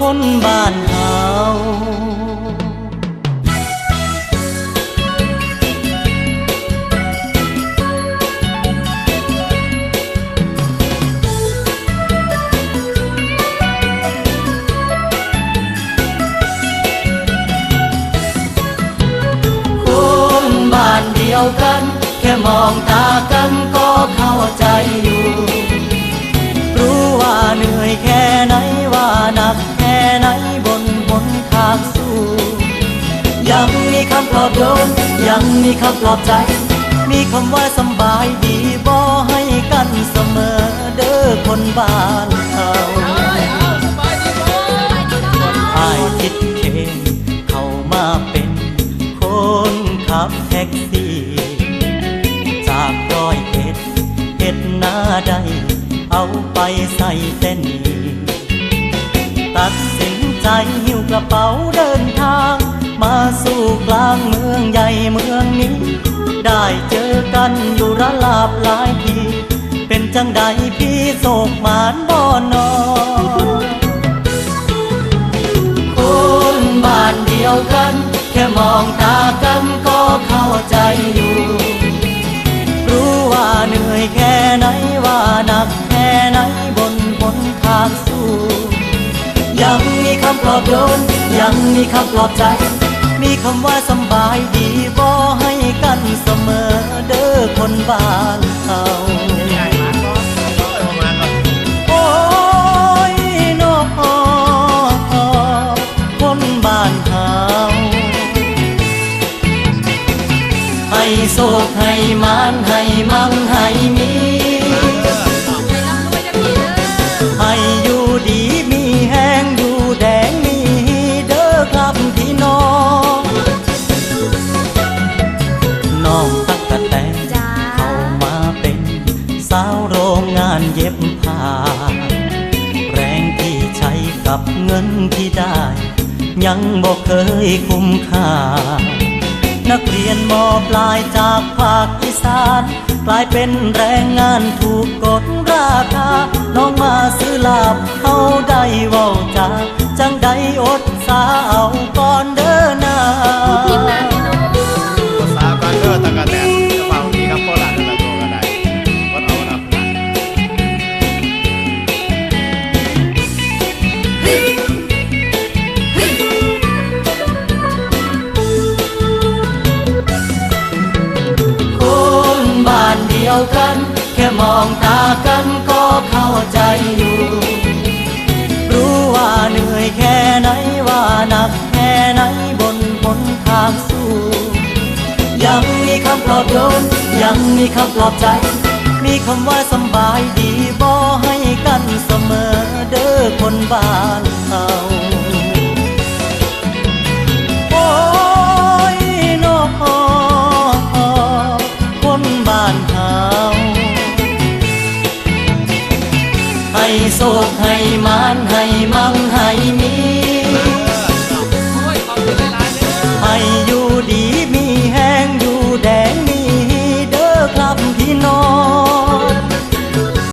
คนบ้านเฮาคนบ้านเดียวกัน แค่มองตากันก็เข้าใจอยู่ รู้ว่าเหนื่อยแค่ไหนว่านักำปลอบโยนยังมีคำปลอบใจ มีคำว่าสบายดีบ่ให้กันเสมอเด้อคนบ้านเขาอายคิดเคนเข้ามาเป็น คนขับแท็กซี่ จากร้อยเอ็ดเอ็ดหน้าใดเอาไปใส่เส้นนี ได้เจอกันอยู่ระลาบหลายที เป็นจังใดพี่โศกหมานบ่อนอคนบ้านเดียวกัน แค่มองตากันก็เข้าใจอยู่ รู้ว่าเหนื่อยแค่ไหนว่าหนักแค่ไหนบนบนทางสู้ ยังมีคำปลอบโยนยังมีคำปลอบใจ คำว่าสบายดีบ่ให้กันเสมอเด้อคนบ้านเขาโอ้ยนอคนบ้านเฮาให้โศกให้มานให้มั่งให้มี กับเงินที่ได้ ยังบอกเคยคุ้มค่า นักเรียนมอปลายจากภาคอีสานกลายเป็นแรงงานถูกกดราคา น้องมาซื้อลาบเขาได้ว่าจาจังได้อดสาเอาก่อนเดินหน้า กัน แค่มองตากันก็เข้าใจอยู่ รู้ว่าเหนื่อยแค่ไหนว่าหนักแค่ไหนบนบนทางสู้ ยังมีคำปลอบโยนยังมีคำปลอบใจ มีคำว่าสบายดีบ่ให้กันเสมอเด้อคนบ้านเขา ให้ศกให้มานให้มั่งให้มีให้อยู่ดีมีแห้งอยู่แดงมีเด้อครับพี่น้อง